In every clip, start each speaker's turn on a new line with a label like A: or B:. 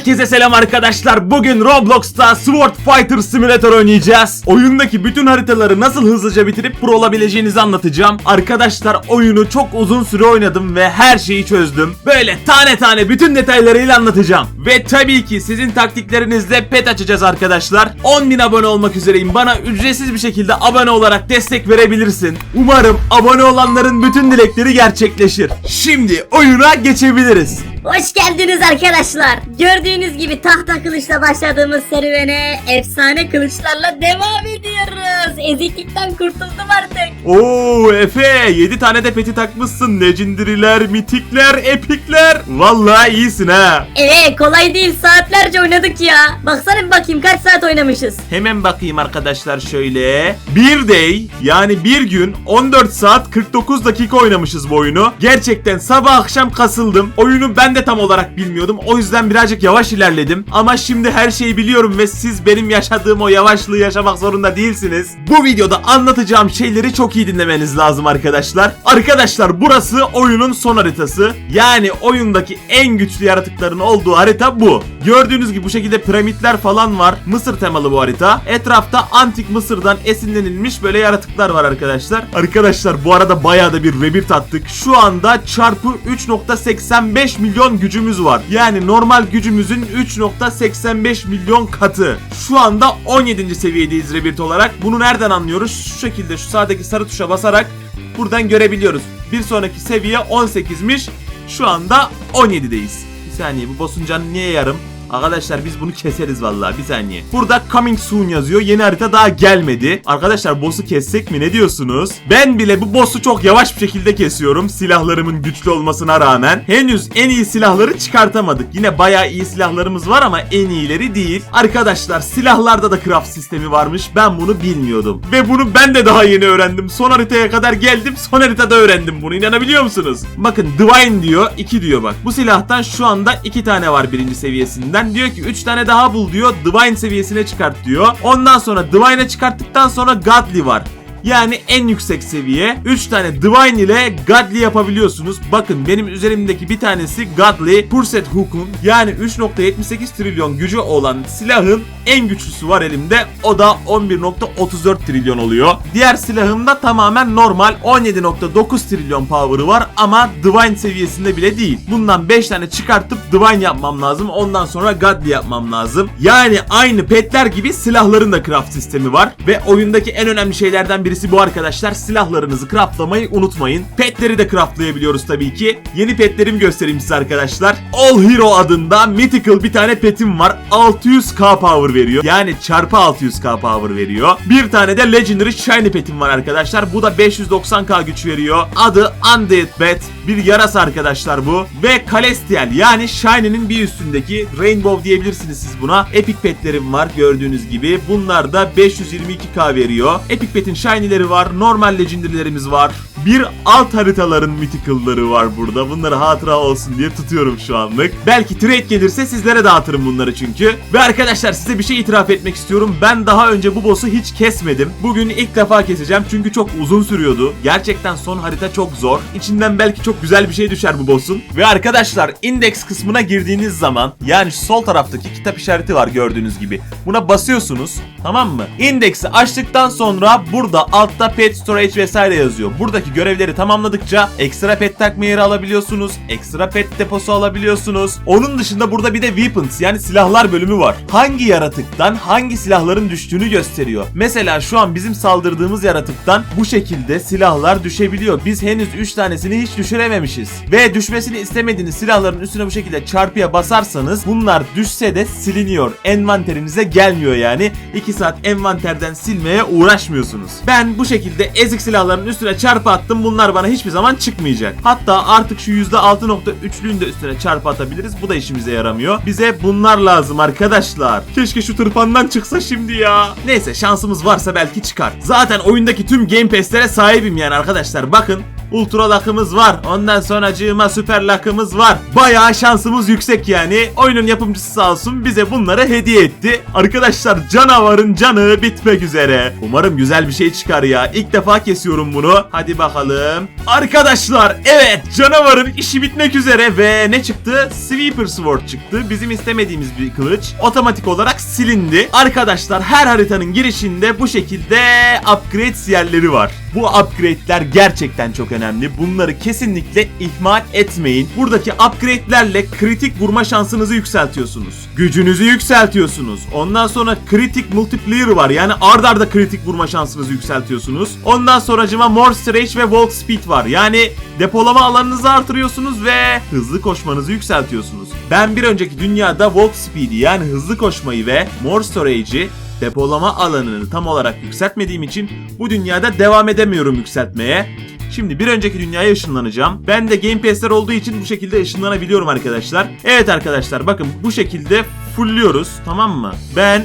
A: Herkese selam arkadaşlar. Bugün Roblox'ta Sword Fighter Simulator oynayacağız. Oyundaki bütün haritaları nasıl hızlıca bitirip pro olabileceğinizi anlatacağım. Arkadaşlar oyunu çok uzun süre oynadım ve her şeyi çözdüm. Böyle tane tane bütün detaylarıyla anlatacağım. Ve tabii ki sizin taktiklerinizle pet açacağız arkadaşlar. 10.000 abone olmak üzereyim. Bana ücretsiz bir şekilde abone olarak destek verebilirsin. Umarım abone olanların bütün dilekleri gerçekleşir. Şimdi oyuna geçebiliriz.
B: Hoş geldiniz arkadaşlar. Gördüğünüz gibi tahta kılıçla başladığımız serüvene efsane kılıçlarla devam ediyoruz. Eziklikten kurtuldum artık.
A: Oo Efe 7 tane de peti takmışsın. Legendary'ler, mitikler, epikler. Vallahi iyisin ha.
B: Evet kolay değil saatlerce oynadık ya. Baksana bir bakayım kaç saat oynamışız.
A: Hemen bakayım arkadaşlar şöyle. Bir day yani bir gün 14 saat 49 dakika oynamışız bu oyunu. Gerçekten sabah akşam kasıldım. Oyunu ben de tam olarak bilmiyordum. O yüzden birazcık yavaş ilerledim. Ama şimdi her şeyi biliyorum ve siz benim yaşadığım o yavaşlığı yaşamak zorunda değilsiniz. Bu videoda anlatacağım şeyleri çok iyi dinlemeniz lazım arkadaşlar. Arkadaşlar burası oyunun son haritası. Yani oyundaki en güçlü yaratıkların olduğu harita bu. Gördüğünüz gibi bu şekilde piramitler falan var. Mısır temalı bu harita. Etrafta antik Mısır'dan esinlenilmiş böyle yaratıklar var arkadaşlar. Arkadaşlar bu arada bayağı da bir rebirth attık. Şu anda çarpı 3.85 milyon gücümüz var. Yani normal gücümüzün 3.85 milyon katı. Şu anda 17. seviyedeyiz rebirth olarak. Bunu nereden anlıyoruz? Şu şekilde şu sağdaki sarı tuşa basarak buradan görebiliyoruz. Bir sonraki seviye 18'miş. Şu anda 17'deyiz. Bir saniye bu boss'un canı niye yarım? Arkadaşlar biz bunu keseriz vallahi bir saniye. Burada coming soon yazıyor. Yeni harita daha gelmedi. Arkadaşlar boss'u kessek mi ne diyorsunuz? Ben bile bu boss'u çok yavaş bir şekilde kesiyorum. Silahlarımın güçlü olmasına rağmen. Henüz en iyi silahları çıkartamadık. Yine bayağı iyi silahlarımız var ama en iyileri değil. Arkadaşlar silahlarda da craft sistemi varmış. Ben bunu bilmiyordum. Ve bunu ben de daha yeni öğrendim. Son haritaya kadar geldim. Son haritada öğrendim bunu. İnanabiliyor musunuz? Bakın Divine diyor. 2 diyor bak. Bu silahtan şu anda 2 tane var birinci seviyesinden. Diyor ki 3 tane daha bul diyor. Divine seviyesine çıkart diyor. Ondan sonra Divine'e çıkarttıktan sonra Godly var. Yani en yüksek seviye 3 tane Divine ile Godly yapabiliyorsunuz. Bakın benim üzerimdeki bir tanesi Godly Purset Hook'un yani 3.78 trilyon gücü olan silahın en güçlüsü var elimde. O da 11.34 trilyon oluyor. Diğer silahımda tamamen normal 17.9 trilyon power'ı var ama Divine seviyesinde bile değil. Bundan 5 tane çıkartıp Divine yapmam lazım. Ondan sonra Godly yapmam lazım. Yani aynı petler gibi silahların da craft sistemi var. Ve oyundaki en önemli şeylerden birisi bu arkadaşlar. Silahlarınızı craftlamayı unutmayın. Petleri de craftlayabiliyoruz tabii ki. Yeni petlerimi göstereyim size arkadaşlar. All Hero adında mythical bir tane petim var. 600k power veriyor. Yani çarpı 600k power veriyor. Bir tane de Legendary Shiny petim var arkadaşlar. Bu da 590k güç veriyor. Adı Undead Bat. Bir yarasa arkadaşlar bu. Ve Celestial yani Shiny'nin bir üstündeki Rainbow diyebilirsiniz siz buna. Epic petlerim var gördüğünüz gibi. Bunlar da 522k veriyor. Epic petin Shiny'leri var. Normal Legendary'lerimiz var. Bir alt haritaların mythical'ları var burada. Bunları hatıra olsun diye tutuyorum şu anlık. Belki trade gelirse sizlere dağıtırım bunları çünkü. Ve arkadaşlar size bir şey itiraf etmek istiyorum. Ben daha önce bu boss'u hiç kesmedim. Bugün ilk defa keseceğim çünkü çok uzun sürüyordu. Gerçekten son harita çok zor. İçinden belki çok güzel bir şey düşer bu boss'un. Ve arkadaşlar index kısmına girdiğiniz zaman yani sol taraftaki kitap işareti var gördüğünüz gibi. Buna basıyorsunuz tamam mı? Index'i açtıktan sonra burada altta pet storage vesaire yazıyor. Buradaki görevleri tamamladıkça ekstra pet takma yeri alabiliyorsunuz. Ekstra pet deposu alabiliyorsunuz. Onun dışında burada bir de weapons yani silahlar bölümü var. Hangi yaratıktan hangi silahların düştüğünü gösteriyor. Mesela şu an bizim saldırdığımız yaratıktan bu şekilde silahlar düşebiliyor. Biz henüz 3 tanesini hiç düşürememişiz. Ve düşmesini istemediğiniz silahların üstüne bu şekilde çarpıya basarsanız bunlar düşse de siliniyor. Envanterinize gelmiyor yani. 2 saat envanterden silmeye uğraşmıyorsunuz. Ben bu şekilde ezik silahların üstüne çarpı attım. Bunlar bana hiçbir zaman çıkmayacak. Hatta artık şu %6.3'lüğün de üstüne çarpı atabiliriz. Bu da işimize yaramıyor. Bize bunlar lazım arkadaşlar. Keşke şu tırpandan çıksa şimdi ya. Neyse şansımız varsa belki çıkar. Zaten oyundaki tüm Game Pass'lere sahibim yani arkadaşlar. Bakın Ultra lakımız var. Ondan sonracığıma süper lakımız var. Bayağı şansımız yüksek yani. Oyunun yapımcısı sağ olsun bize bunları hediye etti. Arkadaşlar canavarın canı bitmek üzere. Umarım güzel bir şey çıkar ya. İlk defa kesiyorum bunu. Hadi bakalım. Arkadaşlar evet canavarın işi bitmek üzere ve ne çıktı? Sweeper Sword çıktı. Bizim istemediğimiz bir kılıç. Otomatik olarak silindi. Arkadaşlar her haritanın girişinde bu şekilde upgrade yerleri var. Bu upgrade'ler gerçekten çok önemli. Bunları kesinlikle ihmal etmeyin. Buradaki upgrade'lerle kritik vurma şansınızı yükseltiyorsunuz. Gücünüzü yükseltiyorsunuz. Ondan sonra kritik multiplier var. Yani ard arda kritik vurma şansınızı yükseltiyorsunuz. Ondan sonracıma more stretch ve walk speed var. Yani depolama alanınızı artırıyorsunuz ve hızlı koşmanızı yükseltiyorsunuz. Ben bir önceki dünyada walk speed'i yani hızlı koşmayı ve more storage'i depolama alanını tam olarak yükseltmediğim için bu dünyada devam edemiyorum yükseltmeye. Şimdi bir önceki dünyaya ışınlanacağım. Ben de Game Pass'ler olduğu için bu şekilde ışınlanabiliyorum arkadaşlar. Evet arkadaşlar bakın bu şekilde fullliyoruz tamam mı? Ben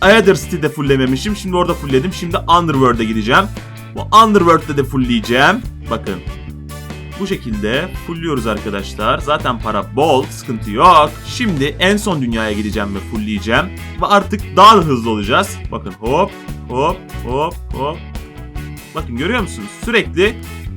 A: Aether City'de fulllememişim. Şimdi orada fullledim. Şimdi Underworld'e gideceğim. Bu Underworld'de de fullleyeceğim. Bakın bu şekilde fullliyoruz arkadaşlar. Zaten para bol, sıkıntı yok. Şimdi en son dünyaya gideceğim ve fullleyeceğim. Ve artık daha da hızlı olacağız. Bakın hop, hop, hop, hop. Bakın görüyor musunuz? Sürekli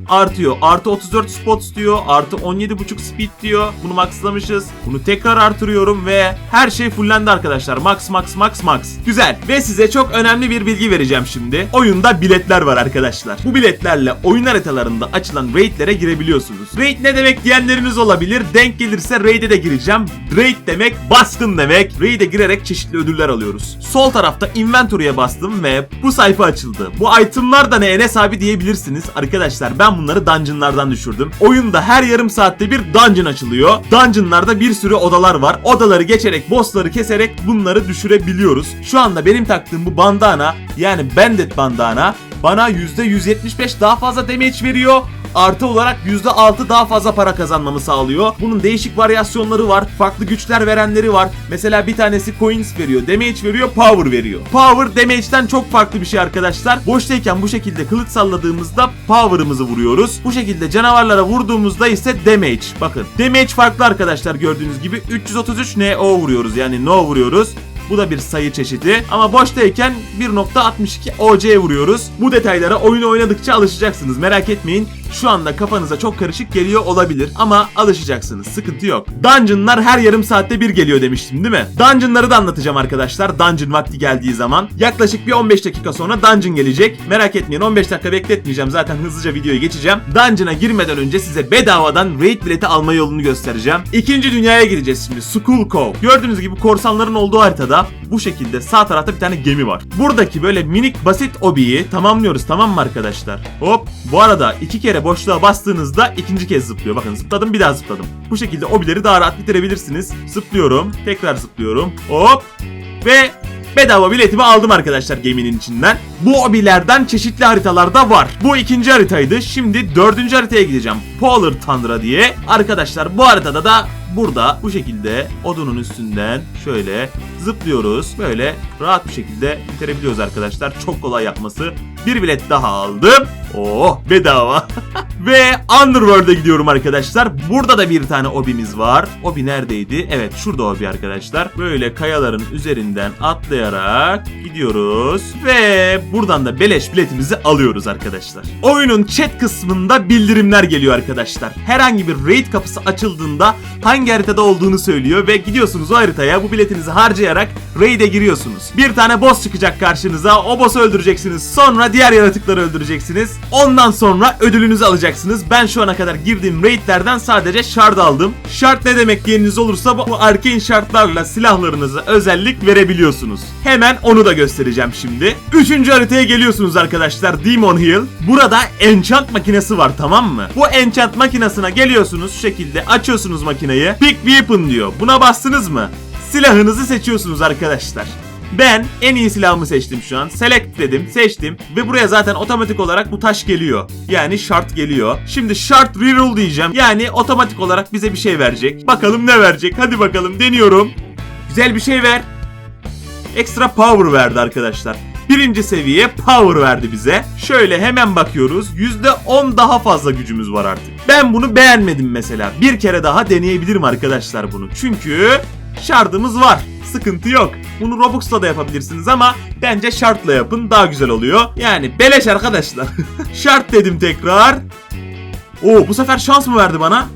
A: artıyor. Artı 34 spots diyor. Artı 17.5 speed diyor. Bunu maxlamışız. Bunu tekrar artırıyorum ve her şey fullendi arkadaşlar. Max max max max. Güzel. Ve size çok önemli bir bilgi vereceğim şimdi. Oyunda biletler var arkadaşlar. Bu biletlerle oyun haritalarında açılan raidlere girebiliyorsunuz. Raid ne demek diyenleriniz olabilir. Denk gelirse raid'e de gireceğim. Raid demek baskın demek. Raid'e girerek çeşitli ödüller alıyoruz. Sol tarafta inventory'e bastım ve bu sayfa açıldı. Bu itemlar da ne Enes abi diyebilirsiniz. Arkadaşlar ben bunları dungeonlardan düşürdüm. Oyunda her yarım saatte bir dungeon açılıyor. Dungeonlarda bir sürü odalar var. Odaları geçerek, bossları keserek bunları düşürebiliyoruz. Şu anda benim taktığım bu bandana yani bandit bandana bana %175 daha fazla damage veriyor. Artı olarak %6 daha fazla para kazanmamı sağlıyor. Bunun değişik varyasyonları var. Farklı güçler verenleri var. Mesela bir tanesi coins veriyor, damage veriyor, power veriyor. Power damage'den çok farklı bir şey arkadaşlar. Boştayken bu şekilde kılıç salladığımızda power'ımızı vuruyoruz. Bu şekilde canavarlara vurduğumuzda ise damage. Bakın damage farklı arkadaşlar gördüğünüz gibi 333 NO vuruyoruz yani no vuruyoruz. Bu da bir sayı çeşidi. Ama boştayken 1.62 OC vuruyoruz. Bu detaylara oyunu oynadıkça alışacaksınız. Merak etmeyin. Şu anda kafanıza çok karışık geliyor olabilir ama alışacaksınız. Sıkıntı yok. Dungeon'lar her yarım saatte bir geliyor demiştim değil mi? Dungeon'ları da anlatacağım arkadaşlar. Dungeon vakti geldiği zaman. Yaklaşık bir 15 dakika sonra Dungeon gelecek. Merak etmeyin 15 dakika bekletmeyeceğim. Zaten hızlıca videoya geçeceğim. Dungeon'a girmeden önce size bedavadan raid bileti alma yolunu göstereceğim. İkinci dünyaya gireceğiz şimdi. Skull Cove. Gördüğünüz gibi korsanların olduğu haritada bu şekilde sağ tarafta bir tane gemi var. Buradaki böyle minik basit obiyi tamamlıyoruz tamam mı arkadaşlar? Hop. Bu arada iki kere boşluğa bastığınızda ikinci kez zıplıyor. Bakın zıpladım bir daha zıpladım. Bu şekilde obileri daha rahat bitirebilirsiniz. Zıplıyorum. Tekrar zıplıyorum. Hop. Ve bedava biletimi aldım arkadaşlar geminin içinden. Bu obilerden çeşitli haritalarda var. Bu ikinci haritaydı. Şimdi dördüncü haritaya gideceğim. Polar Tundra diye. Arkadaşlar bu haritada da burada bu şekilde odunun üstünden şöyle zıplıyoruz. Böyle rahat bir şekilde bitirebiliyoruz arkadaşlar. Çok kolay yapması. Bir bilet daha aldım. Oh bedava. Ve Underworld'e gidiyorum arkadaşlar. Burada da bir tane obimiz var. Obi neredeydi? Evet şurada obi arkadaşlar. Böyle kayaların üzerinden atlayarak gidiyoruz. Ve buradan da beleş biletimizi alıyoruz arkadaşlar. Oyunun chat kısmında bildirimler geliyor arkadaşlar. Herhangi bir raid kapısı açıldığında hangi haritada olduğunu söylüyor ve gidiyorsunuz o haritaya bu biletinizi harcayarak raid'e giriyorsunuz. Bir tane boss çıkacak karşınıza. O boss'u öldüreceksiniz. Sonra diğer yaratıkları öldüreceksiniz. Ondan sonra ödülünüzü alacaksınız. Ben şu ana kadar girdiğim raidlerden sadece shard aldım. Shard ne demek diyeniniz olursa bu arcane shardlarla silahlarınıza özellik verebiliyorsunuz. Hemen onu da göstereceğim şimdi. Üçüncü haritaya geliyorsunuz arkadaşlar. Demon Hill. Burada enchant makinesi var tamam mı? Bu enchant makinesine geliyorsunuz şu şekilde açıyorsunuz makineyi. Pick weapon diyor. Buna bastınız mı? Silahınızı seçiyorsunuz arkadaşlar. Ben en iyi silahımı seçtim şu an. Select dedim, seçtim ve buraya zaten otomatik olarak bu taş geliyor. Yani şart geliyor. Şimdi şart reroll diyeceğim. Yani otomatik olarak bize bir şey verecek. Bakalım ne verecek? Hadi bakalım deniyorum. Güzel bir şey ver. Extra power verdi arkadaşlar. birinci seviye power verdi bize. Şöyle hemen bakıyoruz. %10 daha fazla gücümüz var artık. Ben bunu beğenmedim mesela. Bir kere daha deneyebilirim arkadaşlar bunu. Çünkü şardımız var. Sıkıntı yok. Bunu Robux'la da yapabilirsiniz ama bence şartla yapın daha güzel oluyor. Yani beleş arkadaşlar. Şart dedim tekrar. Oo bu sefer şans mı verdi bana?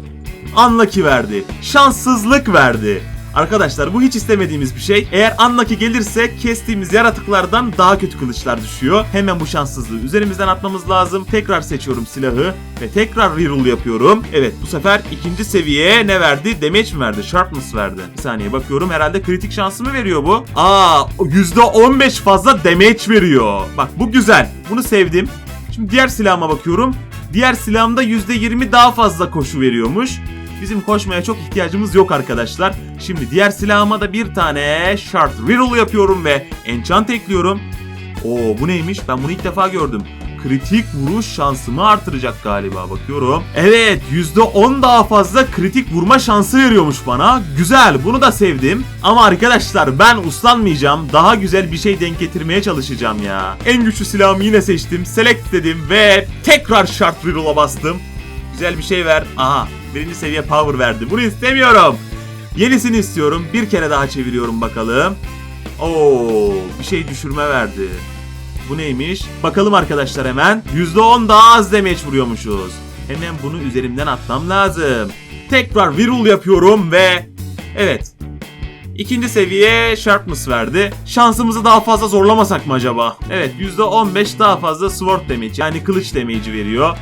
A: Unlucky verdi. Şanssızlık verdi. Arkadaşlar bu hiç istemediğimiz bir şey. Eğer unlucky gelirse kestiğimiz yaratıklardan daha kötü kılıçlar düşüyor. Hemen bu şanssızlığı üzerimizden atmamız lazım. Tekrar seçiyorum silahı ve tekrar reroll yapıyorum. Evet bu sefer ikinci seviye ne verdi? Damage mi verdi? Sharpness verdi. Bir saniye bakıyorum herhalde kritik şansı mı veriyor bu? Aa %15 fazla damage veriyor. Bak bu güzel. Bunu sevdim. Şimdi diğer silahıma bakıyorum. Diğer silahımda %20 daha fazla koşu veriyormuş. Bizim koşmaya çok ihtiyacımız yok arkadaşlar. Şimdi diğer silahıma da bir tane Shard Reroll yapıyorum ve Enchant ekliyorum. Oo bu neymiş? Ben bunu ilk defa gördüm. Kritik vuruş şansımı artıracak galiba bakıyorum. Evet %10 daha fazla kritik vurma şansı veriyormuş bana. Güzel bunu da sevdim. Ama arkadaşlar ben uslanmayacağım. Daha güzel bir şey denk getirmeye çalışacağım ya. En güçlü silahımı yine seçtim. Select dedim ve tekrar Shard Reroll'a bastım. Güzel bir şey ver. Aha birinci seviye power verdi. Bunu istemiyorum. Yenisini istiyorum. Bir kere daha çeviriyorum bakalım. Oo, bir şey düşürme verdi. Bu neymiş? Bakalım arkadaşlar hemen. %10 daha az damage vuruyormuşuz. Hemen bunu üzerimden atmam lazım. Tekrar reroll yapıyorum ve... Evet. İkinci seviye sharpness verdi. Şansımızı daha fazla zorlamasak mı acaba? Evet %15 daha fazla sword damage yani kılıç damage'i veriyor.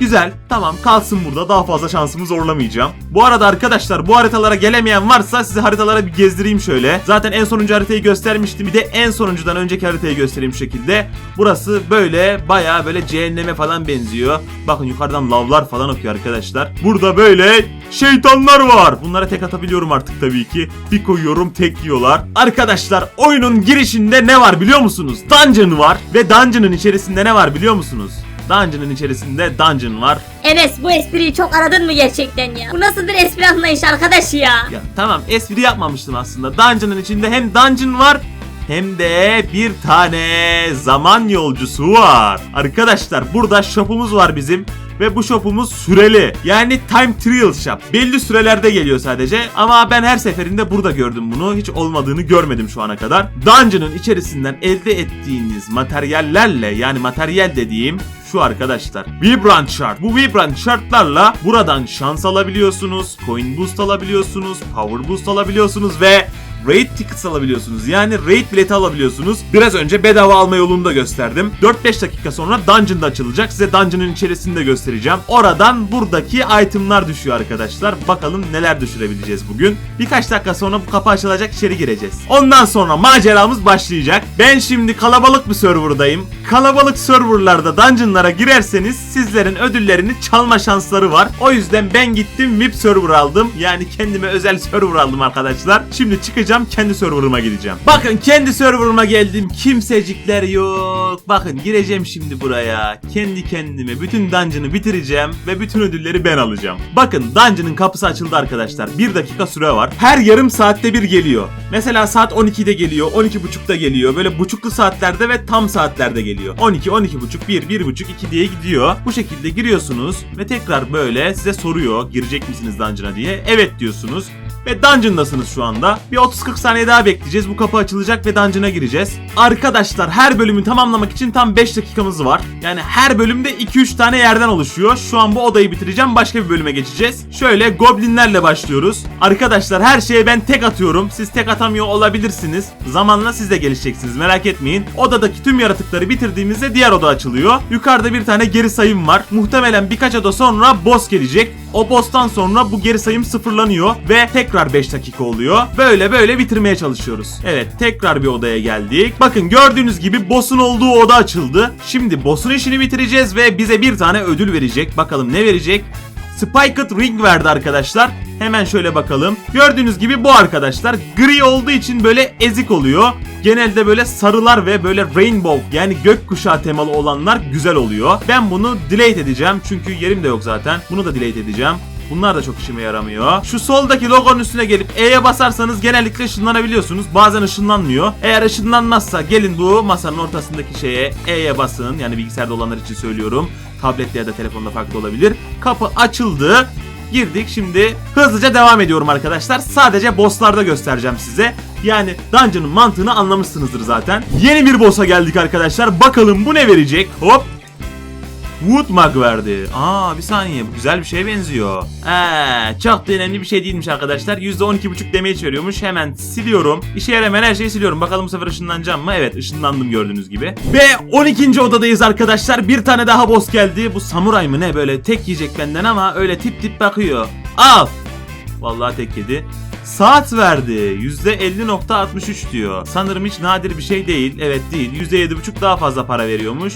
A: Güzel. Tamam kalsın burada. Daha fazla şansımı zorlamayacağım. Bu arada arkadaşlar bu haritalara gelemeyen varsa size haritalara bir gezdireyim şöyle. Zaten en sonuncu haritayı göstermiştim. Bir de en sonuncudan önceki haritayı göstereyim şu şekilde. Burası böyle baya böyle cehenneme falan benziyor. Bakın yukarıdan lavlar falan akıyor arkadaşlar. Burada böyle şeytanlar var. Bunlara tek atabiliyorum artık tabii ki. Bir koyuyorum tek yiyorlar. Arkadaşlar oyunun girişinde ne var biliyor musunuz? Dungeon var. Ve dungeon'ın içerisinde ne var biliyor musunuz? Dungeon'ın içerisinde dungeon var.
B: Enes bu espriyi çok aradın mı gerçekten ya? Bu nasıl bir espri anlayışı arkadaş ya?
A: Ya tamam espri yapmamıştım aslında. Dungeon'ın içinde hem dungeon var hem de bir tane zaman yolcusu var. Arkadaşlar burada shop'umuz var bizim. Ve bu shop'umuz süreli. Yani time trial shop. Belli sürelerde geliyor sadece. Ama ben her seferinde burada gördüm bunu. Hiç olmadığını görmedim şu ana kadar. Dungeon'ın içerisinden elde ettiğiniz materyallerle yani materyal dediğim şu arkadaşlar. Vibrant Shard. Bu Vibrant Shard'larla buradan şans alabiliyorsunuz. Coin boost alabiliyorsunuz. Power boost alabiliyorsunuz ve Raid tickets alabiliyorsunuz. Yani raid bileti alabiliyorsunuz. Biraz önce bedava alma yolunu da gösterdim. 4-5 dakika sonra dungeon da açılacak. Size dungeon'ın içerisinde göstereceğim. Oradan buradaki itemlar düşüyor arkadaşlar. Bakalım neler düşürebileceğiz bugün. Birkaç dakika sonra bu kapı açılacak içeri gireceğiz. Ondan sonra maceramız başlayacak. Ben şimdi kalabalık bir serverdayım. Kalabalık serverlarda dungeonlara girerseniz sizlerin ödüllerini çalma şansları var. O yüzden ben gittim VIP server aldım. Yani kendime özel server aldım arkadaşlar. Şimdi çıkacağım kendi serverıma gideceğim. Bakın kendi serverıma geldim. Kimsecikler yok. Bakın gireceğim şimdi buraya. Kendi kendime bütün dungeon'ı bitireceğim ve bütün ödülleri ben alacağım. Bakın dungeon'ın kapısı açıldı arkadaşlar. 1 dakika süre var. Her yarım saatte bir geliyor. Mesela saat 12'de geliyor, 12.30'da geliyor. Böyle buçuklu saatlerde ve tam saatlerde geliyor. 12, 12.30, 1, 1.30, 2 diye gidiyor. Bu şekilde giriyorsunuz ve tekrar böyle size soruyor girecek misiniz dungeon'a diye. Evet diyorsunuz. Ve dungeon'dasınız şu anda. Bir 30-40 saniye daha bekleyeceğiz. Bu kapı açılacak ve dungeon'a gireceğiz. Arkadaşlar her bölümü tamamlamak için tam 5 dakikamız var. Yani her bölümde 2-3 tane yerden oluşuyor. Şu an bu odayı bitireceğim. Başka bir bölüme geçeceğiz. Şöyle goblinlerle başlıyoruz. Arkadaşlar her şeye ben tek atıyorum. Siz tek atamıyor olabilirsiniz. Zamanla siz de gelişeceksiniz merak etmeyin. Odadaki tüm yaratıkları bitirdiğimizde diğer oda açılıyor. Yukarıda bir tane geri sayım var. Muhtemelen birkaç oda sonra boss gelecek. O boss'tan sonra bu geri sayım sıfırlanıyor ve tekrar 5 dakika oluyor. Böyle böyle bitirmeye çalışıyoruz. Evet tekrar bir odaya geldik. Bakın gördüğünüz gibi boss'un olduğu oda açıldı. Şimdi boss'un işini bitireceğiz ve bize bir tane ödül verecek. Bakalım ne verecek? Spiked Ring verdi arkadaşlar. Hemen şöyle bakalım. Gördüğünüz gibi bu arkadaşlar gri olduğu için böyle ezik oluyor. Genelde böyle sarılar ve böyle rainbow yani gökkuşağı temalı olanlar güzel oluyor. Ben bunu delete edeceğim çünkü yerim de yok zaten. Bunu da delete edeceğim. Bunlar da çok işime yaramıyor. Şu soldaki logonun üstüne gelip E'ye basarsanız genellikle ışınlanabiliyorsunuz. Bazen ışınlanmıyor. Eğer ışınlanmazsa gelin bu masanın ortasındaki şeye E'ye basın. Yani bilgisayarda olanlar için söylüyorum. Tablette ya da telefonda farklı olabilir. Kapı açıldı. Girdik şimdi hızlıca devam ediyorum arkadaşlar. Sadece bosslarda göstereceğim size. Yani dungeon'ın mantığını anlamışsınızdır zaten. Yeni bir boss'a geldik arkadaşlar. Bakalım bu ne verecek? Hop Wood Mug verdi. Aa bir saniye bu güzel bir şeye benziyor. Ee, çok da önemli bir şey değilmiş arkadaşlar. %12.5 damage veriyormuş. Hemen siliyorum. İşe yaramayan her şeyi siliyorum. Bakalım bu sefer ışınlanacağım mı? Evet ışınlandım gördüğünüz gibi. Ve 12. odadayız arkadaşlar. Bir tane daha boss geldi. Bu samuray mı ne böyle tek yiyecek benden ama öyle tip tip bakıyor. Al. Vallahi tek yedi. Saat verdi. %50.63 diyor. Sanırım hiç nadir bir şey değil. Evet değil. %7.5 daha fazla para veriyormuş.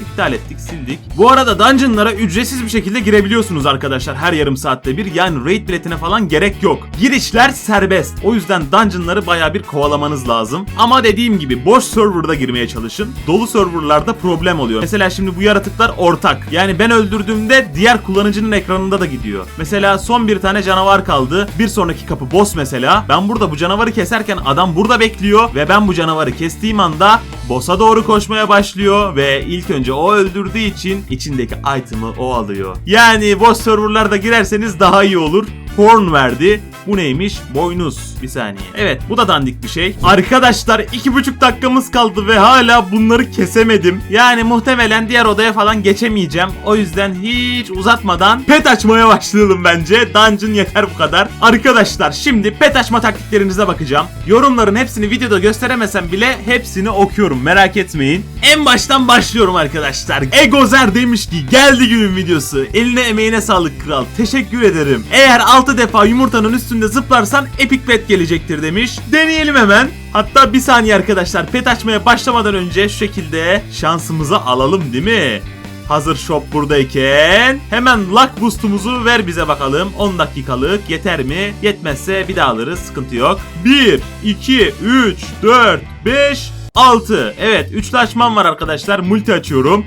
A: İptal ettik, sildik. Bu arada dungeonlara ücretsiz bir şekilde girebiliyorsunuz arkadaşlar her yarım saatte bir. Yani raid biletine falan gerek yok. Girişler serbest. O yüzden dungeonları baya bir kovalamanız lazım. Ama dediğim gibi boş serverda girmeye çalışın. Dolu serverlarda problem oluyor. Mesela şimdi bu yaratıklar ortak. Yani ben öldürdüğümde diğer kullanıcının ekranında da gidiyor. Mesela son bir tane canavar kaldı. Bir sonraki kapı boss mesela. Ben burada bu canavarı keserken adam burada bekliyor ve ben bu canavarı kestiğim anda boss'a doğru koşmaya başlıyor ve ilk önce o öldürdüğü için içindeki item'ı o alıyor. Yani boss serverlarda girerseniz daha iyi olur. Horn verdi. Bu neymiş? Boynuz. Bir saniye. Evet bu da dandik bir şey. Arkadaşlar iki buçuk dakikamız kaldı ve hala bunları kesemedim. Yani muhtemelen diğer odaya falan geçemeyeceğim. O yüzden hiç uzatmadan pet açmaya başlayalım bence. Dungeon yeter bu kadar. Arkadaşlar şimdi pet açma taktiklerinize bakacağım. Yorumların hepsini videoda gösteremesem bile hepsini okuyorum merak etmeyin. En baştan başlıyorum arkadaşlar. Egozer demiş ki geldi günün videosu. Eline emeğine sağlık kral. Teşekkür ederim. Eğer 6 defa yumurtanın üstünde zıplarsan epic pet gelecektir demiş. Deneyelim hemen. Hatta bir saniye arkadaşlar pet açmaya başlamadan önce şu şekilde şansımızı alalım değil mi? Hazır shop buradayken hemen luck boost'umuzu ver bize bakalım. 10 dakikalık yeter mi? Yetmezse bir daha alırız sıkıntı yok. 1, 2, 3, 4, 5, 6. Evet 3'lü açmam var arkadaşlar. Multi açıyorum.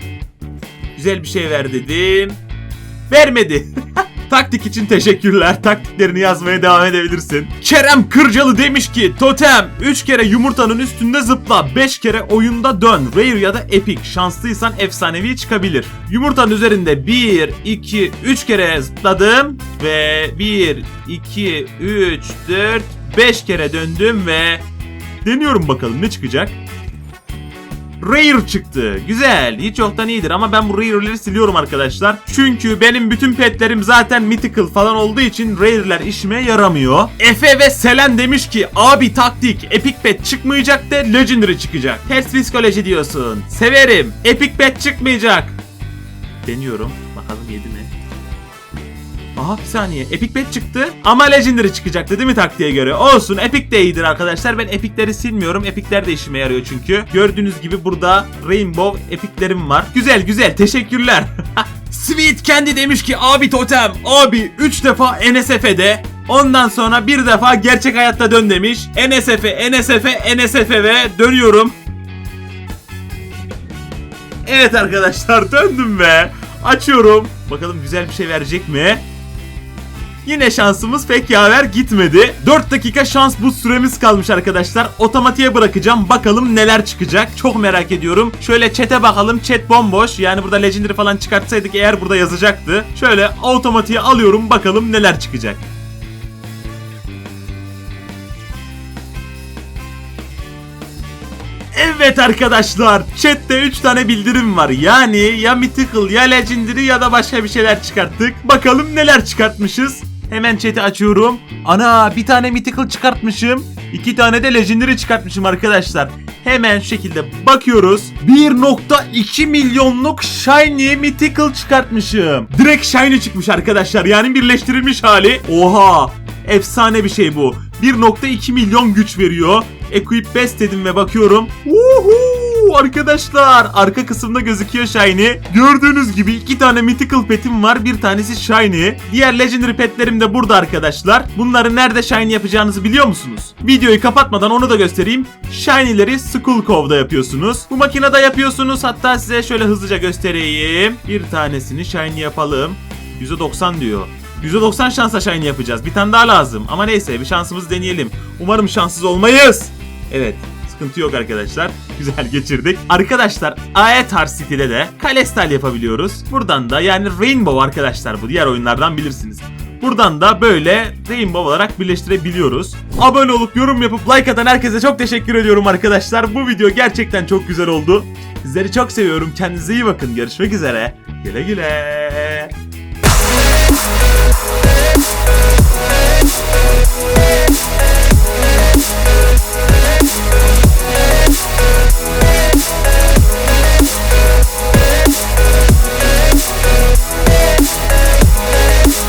A: Güzel bir şey ver dedim. Vermedi. Taktik için teşekkürler. Taktiklerini yazmaya devam edebilirsin. Kerem Kırcalı demiş ki Totem 3 kere yumurtanın üstünde zıpla 5 kere oyunda dön. Rare ya da epic. Şanslıysan efsanevi çıkabilir. Yumurtanın üzerinde 1, 2, 3 kere zıpladım. Ve 1, 2, 3, 4, 5 kere döndüm ve deniyorum bakalım ne çıkacak. Rare çıktı. Güzel. Hiç yoktan iyidir ama ben bu Rare'leri siliyorum arkadaşlar. Çünkü benim bütün petlerim zaten mythical falan olduğu için Rare'ler işime yaramıyor. Efe ve Selen demiş ki abi taktik epic pet çıkmayacak da Legendary çıkacak. Ters psikoloji diyorsun. Severim. Epic pet çıkmayacak. Deniyorum. Bakalım yedi mi? Aha bir saniye. Epic Pet çıktı ama Legendary çıkacaktı değil mi taktiğe göre? Olsun Epic de iyidir arkadaşlar. Ben Epic'leri silmiyorum. Epic'ler de işime yarıyor çünkü. Gördüğünüz gibi burada Rainbow Epic'lerim var. Güzel güzel teşekkürler. Sweet Candy demiş ki abi totem abi 3 defa NSF'de Ondan sonra bir defa gerçek hayatta dön demiş. NSF, NSF, NSF ve dönüyorum. Evet arkadaşlar döndüm be. Açıyorum. Bakalım güzel bir şey verecek mi? Yine şansımız pek yaver gitmedi. 4 dakika şans bu süremiz kalmış arkadaşlar. Otomatiğe bırakacağım. Bakalım neler çıkacak. Çok merak ediyorum. Şöyle chat'e bakalım. Chat bomboş. Yani burada legendary falan çıkartsaydık eğer burada yazacaktı. Şöyle otomatiğe alıyorum. Bakalım neler çıkacak. Evet arkadaşlar chatte 3 tane bildirim var yani ya mythical ya legendary ya da başka bir şeyler çıkarttık Bakalım neler çıkartmışız Hemen chat'i açıyorum. Ana bir tane mythical çıkartmışım. 2 tane de legendary çıkartmışım arkadaşlar. Hemen şu şekilde bakıyoruz. 1.2 milyonluk shiny mythical çıkartmışım. Direkt shiny çıkmış arkadaşlar. Yani birleştirilmiş hali. Oha! Efsane bir şey bu. 1.2 milyon güç veriyor. Equip Best dedim ve bakıyorum. Uhu! Arkadaşlar arka kısımda gözüküyor Shiny. Gördüğünüz gibi iki tane Mythical petim var. Bir tanesi Shiny. Diğer Legendary petlerim de burada arkadaşlar. Bunları nerede Shiny yapacağınızı biliyor musunuz? Videoyu kapatmadan onu da göstereyim. Shiny'leri Skull Cove'da yapıyorsunuz. Bu makinede yapıyorsunuz. Hatta size şöyle hızlıca göstereyim. Bir tanesini Shiny yapalım. %90 diyor. %90 şans Shiny yapacağız. Bir tane daha lazım. Ama neyse bir şansımızı deneyelim. Umarım şanssız olmayız. Evet. Sıkıntı yok arkadaşlar. Güzel geçirdik. Arkadaşlar Aetar City'de de Kalestal yapabiliyoruz. Buradan da yani Rainbow arkadaşlar bu diğer oyunlardan bilirsiniz. Buradan da böyle Rainbow olarak birleştirebiliyoruz. Abone olup yorum yapıp like atan herkese çok teşekkür ediyorum arkadaşlar. Bu video gerçekten çok güzel oldu. Sizleri çok seviyorum. Kendinize iyi bakın. Görüşmek üzere. Güle güle.